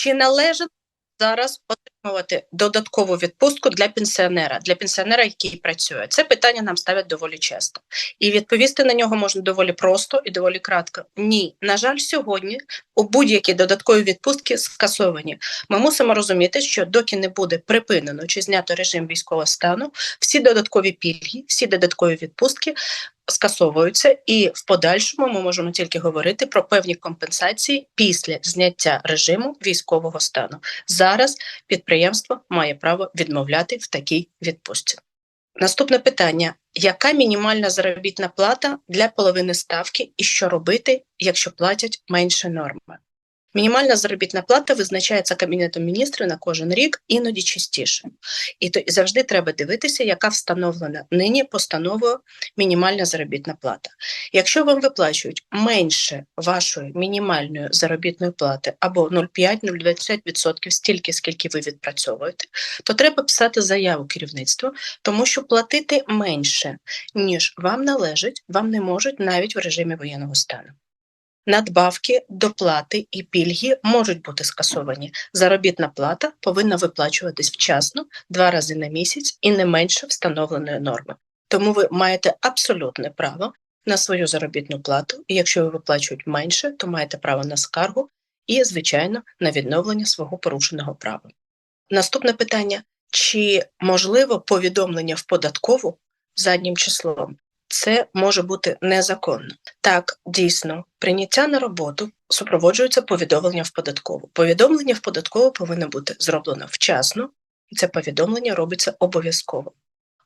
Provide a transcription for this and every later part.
Чи належить зараз отримувати додаткову відпустку для пенсіонера, для пенсіонера, який працює? Це питання нам ставлять доволі часто. І відповісти на нього можна доволі просто і доволі кратко. Ні, на жаль, сьогодні у будь-які додаткові відпустки скасовані. Ми мусимо розуміти, що доки не буде припинено чи знято режим військового стану, всі додаткові пільги, всі додаткові відпустки скасовуються, і в подальшому ми можемо тільки говорити про певні компенсації після зняття режиму військового стану. Зараз підприємство має право відмовляти в такій відпустці. Наступне питання: яка мінімальна заробітна плата для половини ставки, і що робити, якщо платять менше норми? Мінімальна заробітна плата визначається Кабінетом міністрів на кожен рік, іноді частіше. І то завжди треба дивитися, яка встановлена нині постановою мінімальна заробітна плата. Якщо вам виплачують менше вашої мінімальної заробітної плати або 0,5-0,20% стільки, скільки ви відпрацьовуєте, то треба писати заяву керівництву, тому що платити менше, ніж вам належить, вам не можуть навіть в режимі воєнного стану. Надбавки, доплати і пільги можуть бути скасовані. Заробітна плата повинна виплачуватись вчасно два рази на місяць і не менше встановленої норми. Тому ви маєте абсолютне право на свою заробітну плату, і якщо ви виплачують менше, то маєте право на скаргу і, звичайно, на відновлення свого порушеного права. Наступне питання: чи можливо повідомлення в податкову заднім числом? Це може бути незаконно. Так, дійсно, прийняття на роботу супроводжується повідомленням в податкову. Повідомлення в податкову повинно бути зроблено вчасно, і це повідомлення робиться обов'язково.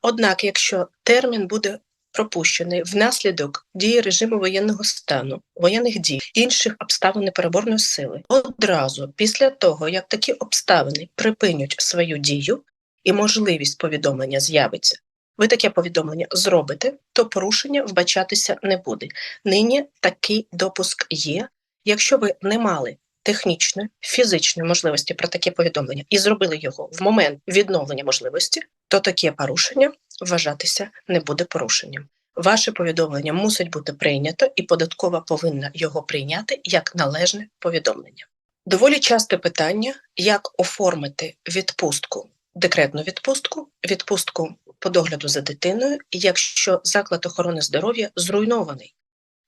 Однак, якщо термін буде пропущений внаслідок дії режиму воєнного стану, воєнних дій, інших обставин непереборної сили, одразу після того, як такі обставини припинять свою дію і можливість повідомлення з'явиться, ви таке повідомлення зробите, то порушення вбачатися не буде. Нині такий допуск є. Якщо ви не мали технічної, фізичної можливості про таке повідомлення і зробили його в момент відновлення можливості, то таке порушення вважатися не буде порушенням. Ваше повідомлення мусить бути прийнято, і податкова повинна його прийняти як належне повідомлення. Доволі часте питання, як оформити відпустку, декретну відпустку, відпустку по догляду за дитиною, якщо заклад охорони здоров'я зруйнований.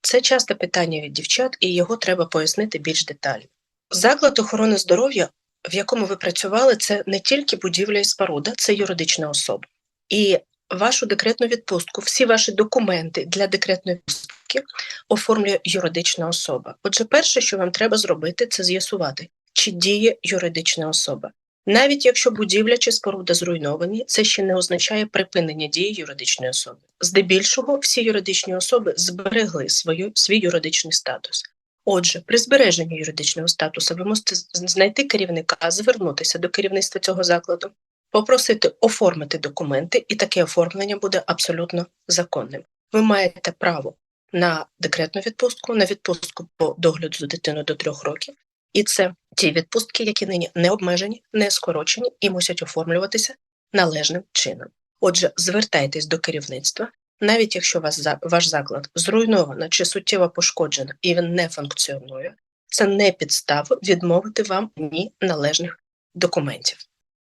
Це часте питання від дівчат, і його треба пояснити більш детально. Заклад охорони здоров'я, в якому ви працювали, це не тільки будівля і споруда, це юридична особа. І вашу декретну відпустку, всі ваші документи для декретної відпустки оформлює юридична особа. Отже, перше, що вам треба зробити, це з'ясувати, чи діє юридична особа. Навіть якщо будівля чи споруда зруйновані, це ще не означає припинення дії юридичної особи. Здебільшого всі юридичні особи зберегли свою, свій юридичний статус. Отже, при збереженні юридичного статусу ви можете знайти керівника, звернутися до керівництва цього закладу, попросити оформити документи, і таке оформлення буде абсолютно законним. Ви маєте право на декретну відпустку, на відпустку по догляду за дитиною до трьох років, і це ті відпустки, які нині не обмежені, не скорочені і мусять оформлюватися належним чином. Отже, звертайтесь до керівництва, навіть якщо вас ваш заклад зруйновано чи суттєво пошкоджено і він не функціонує, це не підстава відмовити вам ні належних документів.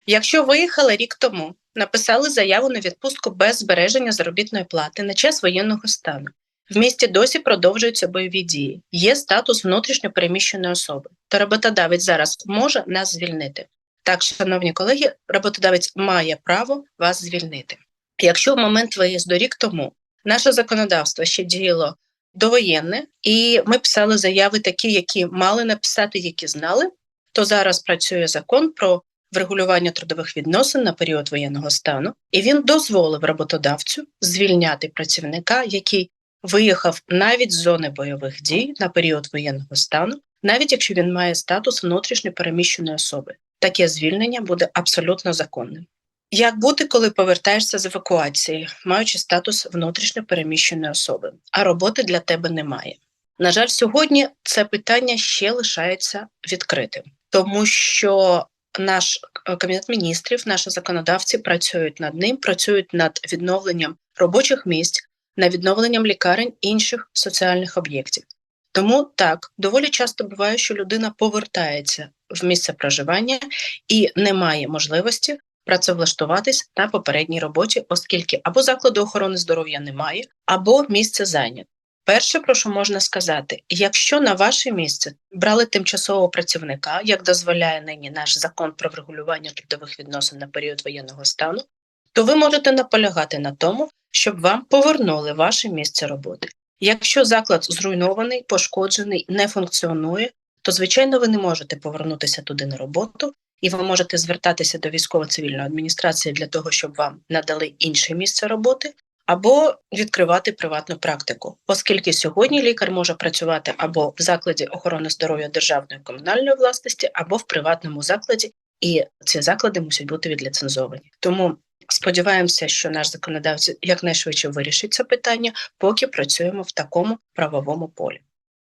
Якщо виїхали рік тому, написали заяву на відпустку без збереження заробітної плати на час воєнного стану, в місті досі продовжуються бойові дії. Є статус внутрішньо переміщеної особи. То роботодавець зараз може нас звільнити. Так, шановні колеги, роботодавець має право вас звільнити. Якщо в момент виїзду рік тому наше законодавство ще діяло довоєнне, і ми писали заяви, такі, які мали написати, які знали, то зараз працює закон про врегулювання трудових відносин на період воєнного стану, і він дозволив роботодавцю звільняти працівника, який виїхав навіть з зони бойових дій на період воєнного стану, навіть якщо він має статус внутрішньо переміщеної особи. Таке звільнення буде абсолютно законним. Як бути, коли повертаєшся з евакуації, маючи статус внутрішньо переміщеної особи, а роботи для тебе немає? На жаль, сьогодні це питання ще лишається відкритим, тому що наш е, кабінет міністрів, наші законодавці працюють над ним, працюють над відновленням робочих місць, над відновленням лікарень інших соціальних об'єктів. Тому так доволі часто буває, що людина повертається в місце проживання і не має можливості працевлаштуватись на попередній роботі, оскільки або закладу охорони здоров'я немає, або місце зайнято. Перше, про що можна сказати, якщо на ваше місце брали тимчасового працівника, як дозволяє нині наш закон про врегулювання трудових відносин на період воєнного стану, то ви можете наполягати на тому, щоб вам повернули ваше місце роботи. Якщо заклад зруйнований, пошкоджений, не функціонує, то звичайно ви не можете повернутися туди на роботу, і ви можете звертатися до військово-цивільної адміністрації для того, щоб вам надали інше місце роботи, або відкривати приватну практику, оскільки сьогодні лікар може працювати або в закладі охорони здоров'я державної комунальної власності, або в приватному закладі, і ці заклади мусять бути відліцензовані. Тому сподіваємося, що наш законодавець якнайшвидше вирішить це питання, поки працюємо в такому правовому полі.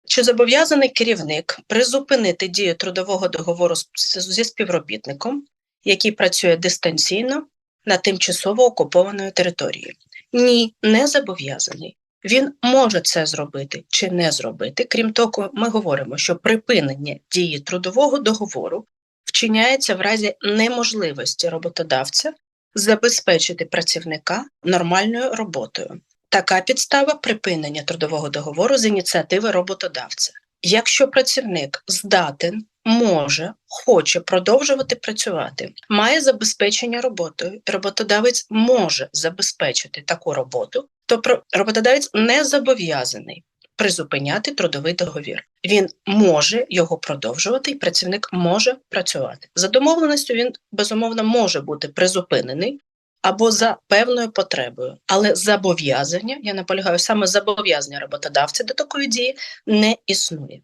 Чи зобов'язаний керівник призупинити дію трудового договору зі співробітником, який працює дистанційно на тимчасово окупованої території? Ні, не зобов'язаний. Він може це зробити чи не зробити. Крім того, ми говоримо, що припинення дії трудового договору вчиняється в разі неможливості роботодавця забезпечити працівника нормальною роботою. Така підстава припинення трудового договору з ініціативи роботодавця. Якщо працівник здатен, може, хоче продовжувати працювати, має забезпечення роботою, роботодавець може забезпечити таку роботу, то роботодавець не зобов'язаний призупиняти трудовий договір. Він може його продовжувати, і працівник може працювати. За домовленістю він безумовно може бути призупинений або за певною потребою, але зобов'язання, я наполягаю, саме зобов'язання роботодавця до такої дії не існує.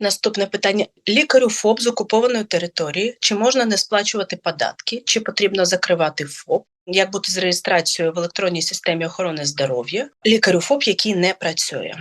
Наступне питання: лікарю ФОП з окупованої території, чи можна не сплачувати податки, чи потрібно закривати ФОП, як бути з реєстрацією в електронній системі охорони здоров'я, лікарю ФОП, який не працює.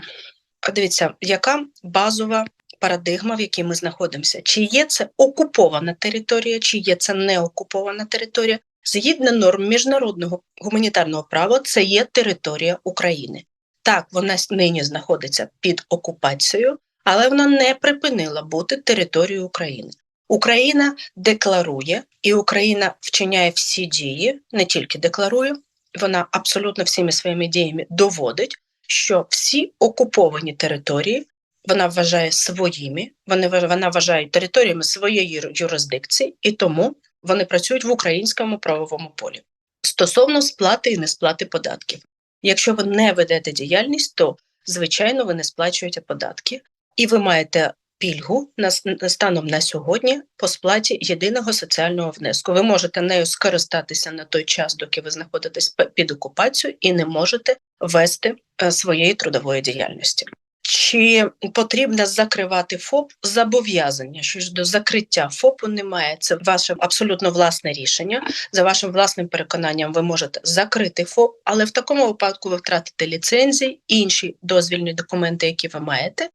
Дивіться, яка базова парадигма, в якій ми знаходимося? Чи є це окупована територія, чи є це не окупована територія? Згідно норм міжнародного гуманітарного права, це є територія України. Так, вона нині знаходиться під окупацією, але вона не припинила бути територією України. Україна декларує, і Україна вчиняє всі дії, не тільки декларує, вона абсолютно всіми своїми діями доводить, що всі окуповані території вона вважає своїми, вони вона вважає територіями своєї юрисдикції, і тому вони працюють в українському правовому полі стосовно сплати і несплати податків. Якщо ви не ведете діяльність, то звичайно ви не сплачуєте податки, і ви маєте пільгу на станом на сьогодні по сплаті єдиного соціального внеску. Ви можете нею скористатися на той час, доки ви знаходитесь під окупацією, і не можете вести е, своєї трудової діяльності. Чи потрібно закривати ФОП зобов'язання? Що ж до закриття ФОПу немає. Це ваше абсолютно власне рішення. За вашим власним переконанням, ви можете закрити ФОП, але в такому випадку ви втратите ліцензії, інші дозвільні документи, які ви маєте,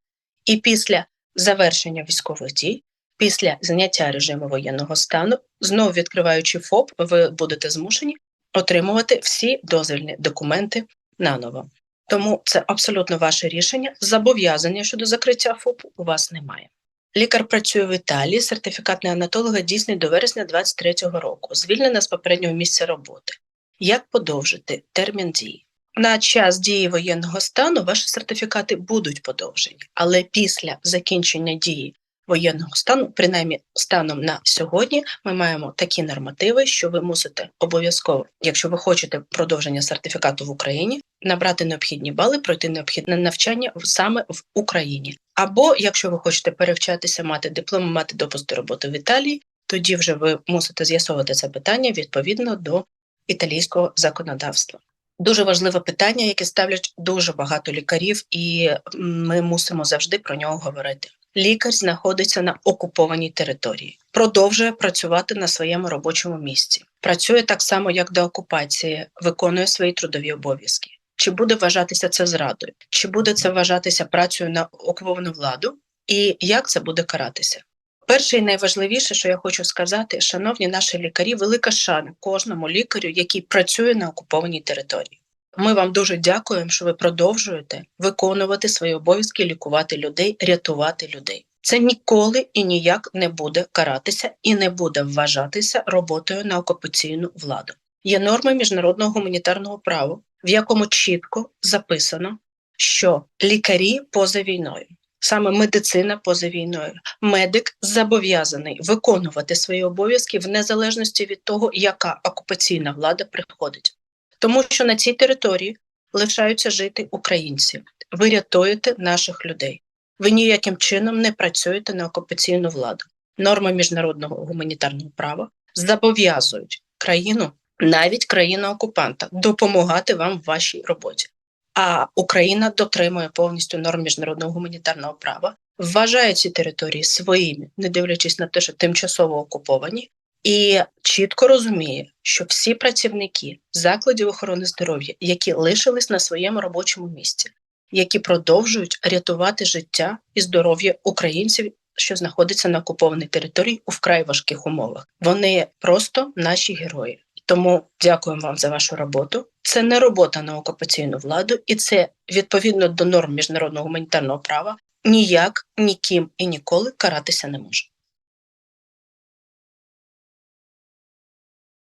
і після завершення військових дій, після зняття режиму воєнного стану, знову відкриваючи ФОП, ви будете змушені отримувати всі дозвільні документи наново. Тому це абсолютно ваше рішення. Зобов'язання щодо закриття ФОП у вас немає. Лікар працює в Італії, сертифікат неонатолога дійсний до вересня 2023 року, звільнена з попереднього місця роботи. Як подовжити термін дії? На час дії воєнного стану ваші сертифікати будуть подовжені, але після закінчення дії воєнного стану, принаймні станом на сьогодні, ми маємо такі нормативи, що ви мусите обов'язково, якщо ви хочете продовження сертифікату в Україні, набрати необхідні бали, пройти необхідне навчання саме в Україні. Або якщо ви хочете перевчатися, мати диплом, мати допуск до роботи в Італії, тоді вже ви мусите з'ясовувати це питання відповідно до італійського законодавства. Дуже важливе питання, яке ставлять дуже багато лікарів, і ми мусимо завжди про нього говорити. Лікар знаходиться на окупованій території, продовжує працювати на своєму робочому місці. Працює так само, як до окупації, виконує свої трудові обов'язки. Чи буде вважатися це зрадою, чи буде це вважатися працею на окуповану владу, і як це буде каратися? Перше і найважливіше, що я хочу сказати, шановні наші лікарі, велика шана кожному лікарю, який працює на окупованій території. Ми вам дуже дякуємо, що ви продовжуєте виконувати свої обов'язки, лікувати людей, рятувати людей. Це ніколи і ніяк не буде каратися і не буде вважатися роботою на окупаційну владу. Є норми міжнародного гуманітарного права, в якому чітко записано, що лікарі поза війною, саме медицина поза війною, медик зобов'язаний виконувати свої обов'язки в незалежності від того, яка окупаційна влада приходить, тому що на цій території лишаються жити українці. Ви рятуєте наших людей. Ви ніяким чином не працюєте на окупаційну владу. Норми міжнародного гуманітарного права зобов'язують країну, навіть країну окупанта, допомагати вам в вашій роботі. А Україна дотримує повністю норм міжнародного гуманітарного права, вважає ці території своїми, не дивлячись на те, що тимчасово окуповані, і чітко розуміє, що всі працівники закладів охорони здоров'я, які лишились на своєму робочому місці, які продовжують рятувати життя і здоров'я українців, що знаходяться на окупованій території у вкрай важких умовах. Вони просто наші герої. Тому дякуємо вам за вашу роботу. Це не робота на окупаційну владу, і це відповідно до норм міжнародного гуманітарного права ніяк, ніким і ніколи каратися не може.